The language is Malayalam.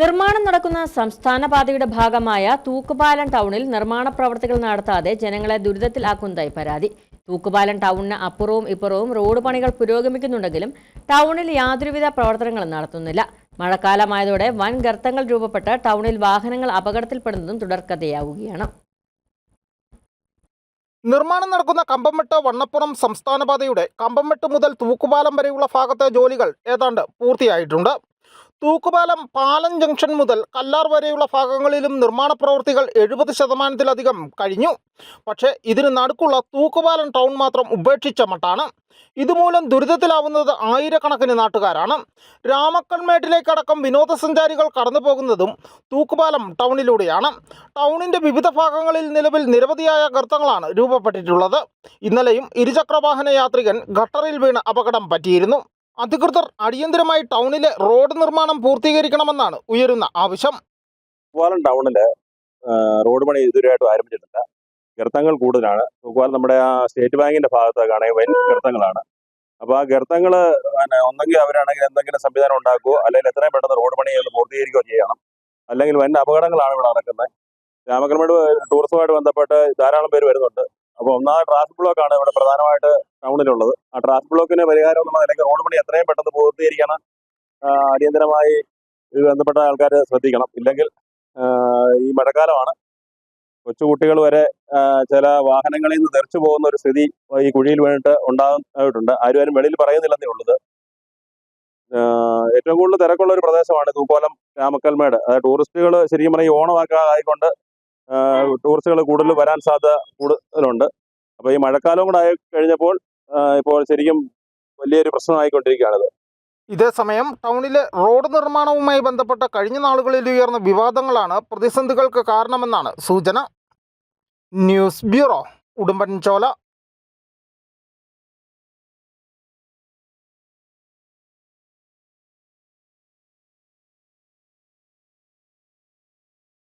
നിർമ്മാണം നടക്കുന്ന സംസ്ഥാന പാതയുടെ ഭാഗമായ തൂക്കുപാലം ടൗണിൽ നിർമ്മാണ പ്രവർത്തികൾ നടത്താതെ ജനങ്ങളെ ദുരിതത്തിലാക്കുന്നതായി പരാതി. തൂക്കുപാലം ടൗണിന് അപ്പുറവും ഇപ്പുറവും റോഡ് പണികൾ പുരോഗമിക്കുന്നുണ്ടെങ്കിലും ടൗണിൽ യാതൊരുവിധ പ്രവർത്തനങ്ങളും നടത്തുന്നില്ല. മഴക്കാലമായതോടെ വൻ ഗർത്തങ്ങൾ രൂപപ്പെട്ട് ടൗണിൽ വാഹനങ്ങൾ അപകടത്തിൽപ്പെടുന്നതും തുടർക്കഥയാവുകയാണ്. നിർമ്മാണം നടക്കുന്ന കമ്പംമെട്ട് വണ്ണപ്പുറം സംസ്ഥാന പാതയുടെ കമ്പംമെട്ട് മുതൽ തൂക്കുപാലം വരെയുള്ള ഭാഗത്തെ ജോലികൾ ഏതാണ്ട് പൂർത്തിയായിട്ടുണ്ട്. തൂക്കുപാലം പാലം ജംഗ്ഷൻ മുതൽ കല്ലാർ വരെയുള്ള ഭാഗങ്ങളിലും നിർമ്മാണ പ്രവൃത്തികൾ എഴുപത് ശതമാനത്തിലധികം കഴിഞ്ഞു. പക്ഷേ ഇതിന് നടുക്കുള്ള തൂക്കുപാലം ടൗൺ മാത്രം ഉപേക്ഷിച്ച മട്ടാണ്. ഇതുമൂലം ദുരിതത്തിലാവുന്നത് ആയിരക്കണക്കിന് നാട്ടുകാരാണ്. രാമക്കൺമേട്ടിലേക്കടക്കം വിനോദസഞ്ചാരികൾ കടന്നു പോകുന്നതും തൂക്കുപാലം ടൗണിലൂടെയാണ്. ടൗണിന്റെ വിവിധ ഭാഗങ്ങളിൽ നിലവിൽ നിരവധിയായ ഗർത്തങ്ങളാണ് രൂപപ്പെട്ടിട്ടുള്ളത്. ഇന്നലെയും ഇരുചക്രവാഹന യാത്രികൻ ഗട്ടറിൽ വീണ് അപകടം പറ്റിയിരുന്നു. അധികൃതർ അടിയന്തരമായി ടൗണിലെ റോഡ് നിർമ്മാണം പൂർത്തീകരിക്കണമെന്നാണ് ഉയരുന്ന ആവശ്യം. തൂക്കുപാലം ടൗണിൽ റോഡ് പണി ഇതുവരെയായിട്ടും ആരംഭിച്ചിട്ടില്ല. ഗർത്തങ്ങൾ കൂടുതലാണ്. തൂക്കുപാലം നമ്മുടെ ആ സ്റ്റേറ്റ് ബാങ്കിന്റെ ഭാഗത്തൊക്കെയാണെങ്കിൽ വൻ ഗർത്തങ്ങളാണ്. അപ്പോൾ ആ ഗർത്തങ്ങൾ ഒന്നെങ്കിൽ അവരാണെങ്കിൽ എന്തെങ്കിലും സംവിധാനം ഉണ്ടാക്കുകയോ അല്ലെങ്കിൽ എത്രയും പെട്ടെന്ന് റോഡ് പണി പൂർത്തീകരിക്കുകയോ ചെയ്യണം. അല്ലെങ്കിൽ വൻ അപകടങ്ങളാണ് ഇവിടെ നടക്കുന്നത്. രാമക്കൽമേട് ടൂറിസവുമായിട്ട് ബന്ധപ്പെട്ട് ധാരാളം പേര് വരുന്നുണ്ട്. അപ്പോൾ ഒന്നാമത് ട്രാഫിക് ബ്ലോക്കാണ് ഇവിടെ പ്രധാനമായിട്ട് ടൗണിലുള്ളത്. ആ ട്രാഫിക് ബ്ലോക്കിന് പരിഹാരം എന്നുള്ള നിലയ്ക്ക് റോഡ് പണി എത്രയും പെട്ടെന്ന് പൂർത്തീകരിക്കണം. അടിയന്തരമായി ഇത് ബന്ധപ്പെട്ട ആൾക്കാർ ശ്രദ്ധിക്കണം. ഇല്ലെങ്കിൽ ഈ മഴക്കാലമാണ്. കൊച്ചുകുട്ടികൾ വരെ ചില വാഹനങ്ങളിൽ നിന്ന് തെറിച്ചു പോകുന്ന ഒരു സ്ഥിതി ഈ കുഴിയിൽ വേണ്ടിയിട്ട് ഉണ്ടായിട്ടുണ്ട്. ആരും ആരും വെളിയിൽ പറയുന്നില്ലെന്നേ ഉള്ളത്. ഏറ്റവും കൂടുതൽ തിരക്കുള്ള ഒരു പ്രദേശമാണ് തൂക്കോലം രാമക്കൽമേട്. അതായത് ടൂറിസ്റ്റുകൾ ശരിക്കും പറഞ്ഞാൽ ഓണമാക്കാതായിക്കൊണ്ട് ടൂറിസ്റ്റുകൾ കൂടുതൽ വരാൻ സാധ്യത കൂടുതലുണ്ട്. അപ്പോൾ ഈ മഴക്കാലം കൂടെ ആയി കഴിഞ്ഞപ്പോൾ ഇപ്പോൾ ശരിക്കും വലിയൊരു പ്രശ്നമായിക്കൊണ്ടിരിക്കുകയാണിത്. ഇതേസമയം ടൗണിലെ റോഡ് നിർമ്മാണവുമായി ബന്ധപ്പെട്ട കഴിഞ്ഞ നാളുകളിൽ ഉയർന്ന വിവാദങ്ങളാണ് പ്രതിസന്ധികൾക്ക് കാരണമെന്നാണ് സൂചന. News bureau Udumbanchola.